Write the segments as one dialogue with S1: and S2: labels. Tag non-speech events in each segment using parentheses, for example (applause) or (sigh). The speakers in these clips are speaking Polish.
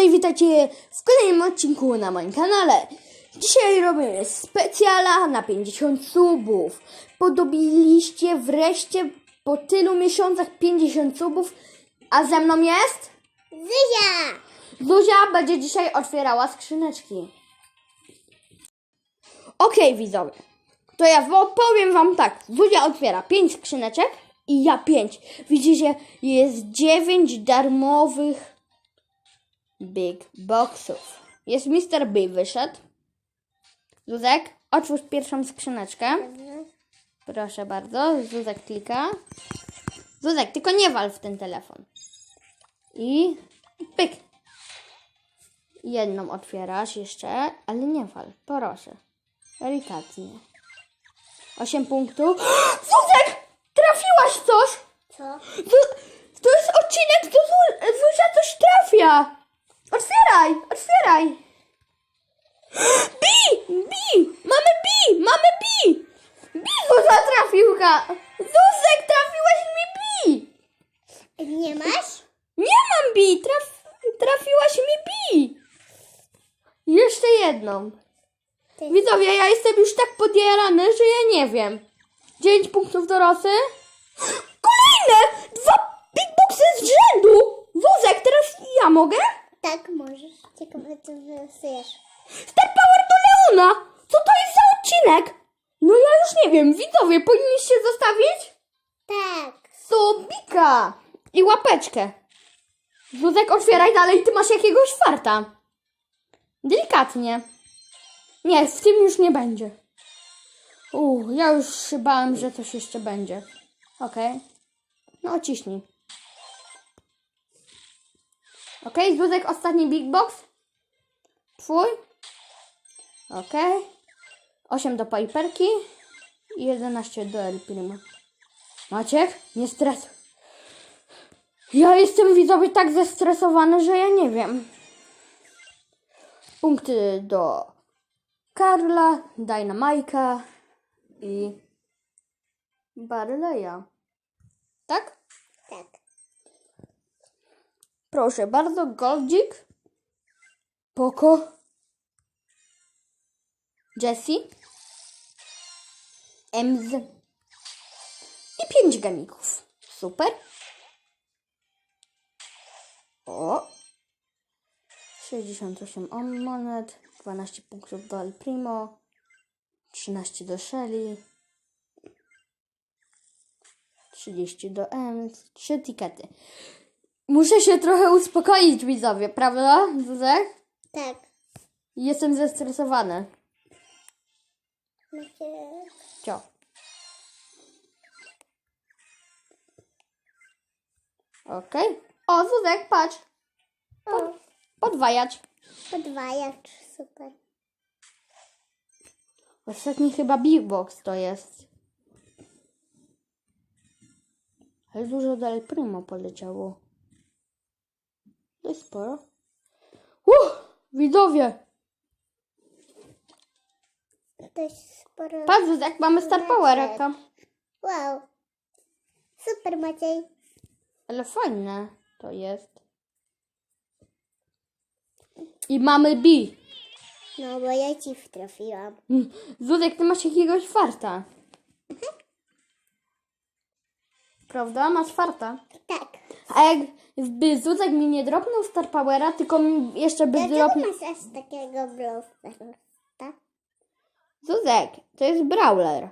S1: Cześć, witajcie w kolejnym odcinku na moim kanale. Dzisiaj robimy specjala na 50 subów. Podobiliście wreszcie po tylu miesiącach 50 subów, a ze mną jest
S2: Zuzia!
S1: Zuzia będzie dzisiaj otwierała skrzyneczki. Okej, widzowie. To ja powiem wam tak. Zuzia otwiera 5 skrzyneczek i ja 5. Widzicie, jest 9 darmowych Big Boxów. Jest Mr. B wyszedł. Zuzek, otwórz pierwszą skrzyneczkę. Proszę bardzo. Zuzek klika. Zuzek, tylko nie wal w ten telefon. I pyk. Jedną otwierasz jeszcze, ale nie wal. Proszę. Delikatnie. 8 punktów. (gasps) Zuzek! Trafiłaś coś!
S2: Co?
S1: Zu- To jest odcinek, to Zu- Zuzia coś trafia! Otwieraj! Otwieraj! (gasps) Bi! Bi! Mamy bi! Mamy bi! Bi Zuzia trafiłka! Zuzek, trafiłaś mi bi!
S2: Nie masz?
S1: Nie mam bi! Traf, trafiłaś mi bi! Jeszcze jedną. Widzowie, ja jestem już tak podjarany, że ja nie wiem. 9 punktów do Rosy. (gasps) Kolejne! Dwa big boxy z rzędu! Wózek, teraz ja mogę?
S2: Tak, możesz. Ciekawe, co wylosujesz.
S1: Star Power do Leona! Co to jest za odcinek? No ja już nie wiem. Widzowie, powinniście zostawić
S2: Tak.
S1: subika i łapeczkę. Wózek, otwieraj dalej, ty masz jakiegoś farta. Delikatnie. Nie, w tym już nie będzie. Uuu, ja już się bałem, że coś jeszcze będzie. Okej. No, ciśnij. Okej, Zuzek, ostatni big box. Twój. Okej. 8 do Piperki i 11 do El. Maciek, nie stresuj. Ja jestem widzowie tak zestresowany, że ja nie wiem. Punkty do Karla, Dynamajka i Barleya. Tak?
S2: Tak.
S1: Proszę bardzo, Goldzik, Poko, Jessie, Emz i pięć gamików. Super. O. 68 on monet, 12 punktów do El Primo, 13 do Shelly, 30 do Ems, 3 tikety. Muszę się trochę uspokoić, widzowie, prawda, Zuzek?
S2: Tak.
S1: Jestem zestresowany.
S2: Myślę...
S1: Cio. Okej. O, Zuzek, patrz.
S2: O,
S1: Podwajacz.
S2: podwajacz. Super.
S1: Ostatni chyba Big Box to jest. Ale dużo El Primo poleciało. Dość sporo. Uff, widzowie.
S2: To jest sporo...
S1: Patrz, Zuzek, mamy Star Powerka.
S2: Wow. Super, Maciej.
S1: Ale fajne to jest. I mamy B.
S2: No, bo ja ci wtrafiłam.
S1: Mm, Zuzek, ty masz jakiegoś farta. Prawda? Masz farta.
S2: Tak.
S1: A jakby Zuzek mi nie dropnął Star Powera, tylko mi jeszcze by
S2: Dlaczego
S1: dropnął...
S2: masz aż takiego? Tak?
S1: Zuzek, to jest Brawler.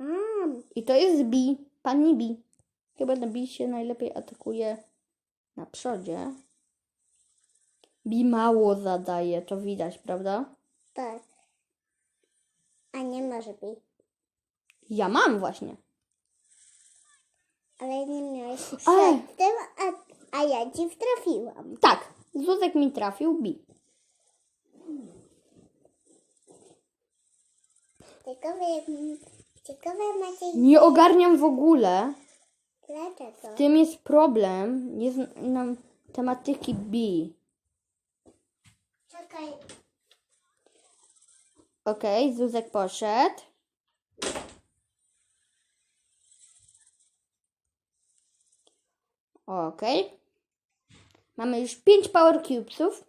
S2: Mm.
S1: I to jest B. Pani B. Chyba na B się najlepiej atakuje na przodzie. B mało zadaje, to widać, prawda?
S2: Tak. A nie może być.
S1: Ja mam właśnie.
S2: Ale nie miałeś przedtem, a, a ja ci wtrafiłam.
S1: Tak, Zuzek mi trafił B.
S2: Ciekawe, jak, ciekawe Maciej,
S1: Nie ogarniam w ogóle.
S2: dlaczego?
S1: W tym jest problem. Nie znam tematyki B.
S2: Czekaj.
S1: Okej, Zuzek poszedł. Okej. Mamy już 5 Power Cubesów.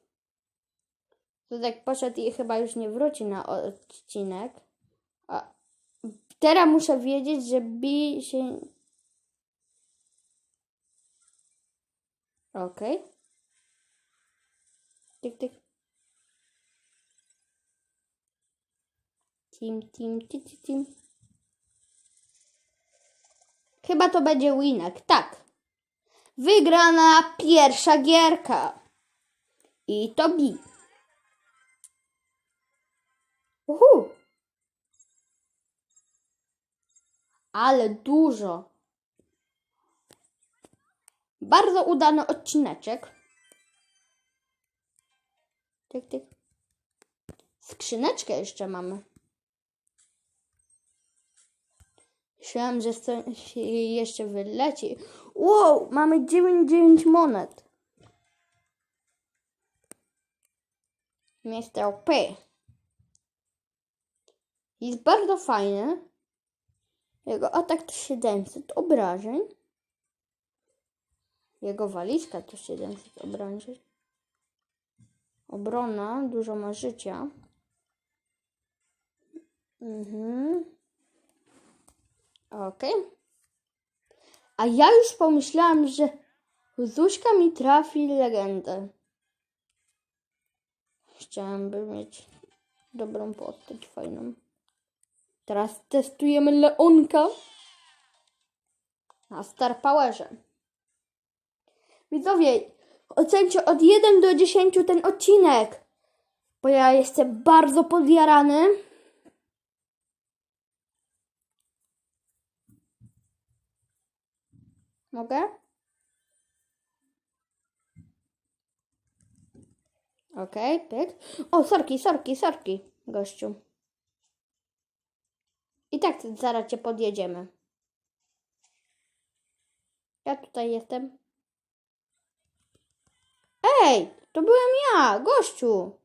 S1: Dudek poszedł i chyba już nie wróci na odcinek. A teraz muszę wiedzieć, że Bi się... Okej. Tyk, tyk. Tim, tim, tim, tim. Chyba to będzie winek, tak. Wygrana pierwsza gierka. I to bi. Uhu. Ale dużo. Bardzo udany odcineczek. Tyk, tyk. Skrzyneczkę jeszcze mamy. Myślałam, że coś jeszcze wyleci. Wow, mamy 99 monet. Mr. P. Jest bardzo fajny. Jego atak to 700 obrażeń. Jego walizka to 700 obrażeń. Obrona, dużo ma życia. Mhm. Okej. A ja już pomyślałam, że Zuśka mi trafi legendę. Chciałam mieć dobrą postać, fajną. Teraz testujemy Leonka na Star Powerze. Widzowie, ocencie od 1 do 10 ten odcinek, bo ja jestem bardzo podjarany. Mogę? Okej, pyk. O, sorki, sorki, sorki, gościu. I tak zaraz cię podjedziemy. Ja tutaj jestem. Ej, to byłem ja, gościu.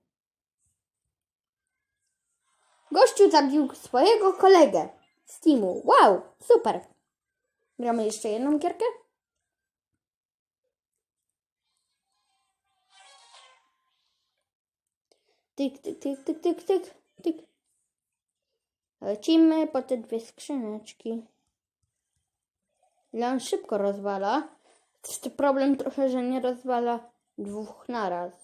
S1: Gościu zabił swojego kolegę z teamu. Wow, super. Gramy jeszcze jedną gierkę? Tyk, tyk, tyk, tyk, tyk, tyk. Lecimy po te dwie skrzyneczki. Ile on szybko rozwala. Jeszcze problem trochę, że nie rozwala dwóch naraz.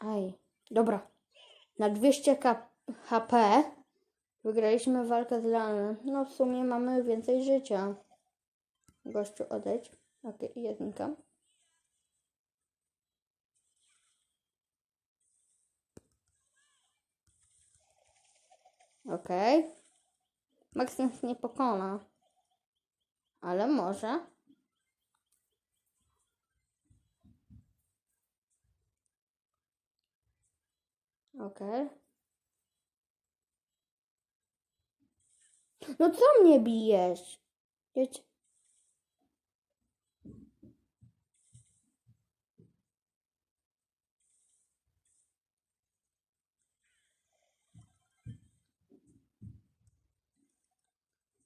S1: Aj, dobra. Na 200 K- HP wygraliśmy walkę z Leonem. No w sumie mamy więcej życia. Gościu, odejdź. Okej, jedynka. Okej. Max nas nie pokona. Ale może. Okej. No co mnie bijesz? Jedź.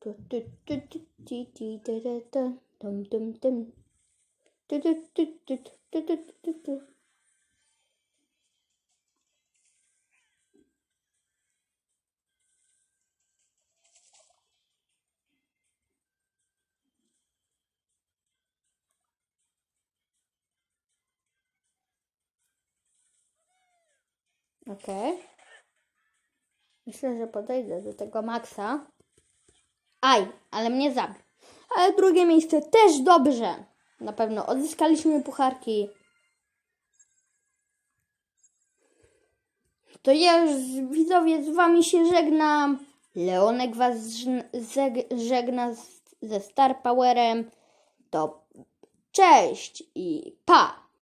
S1: Tu, tu, tu, tu, ti, ti, da, da, da, dum, dum, dum. Tu, tu, tu, tu, tu, tu, tu, tu, tu. Okej. Myślę, że podejdę do tego Maxa. Aj, ale mnie zabił. Ale drugie miejsce też dobrze. Na pewno odzyskaliśmy pucharki. To ja już widzowie z wami się żegnam. Leonek was żegna ze Star Powerem. To cześć i pa!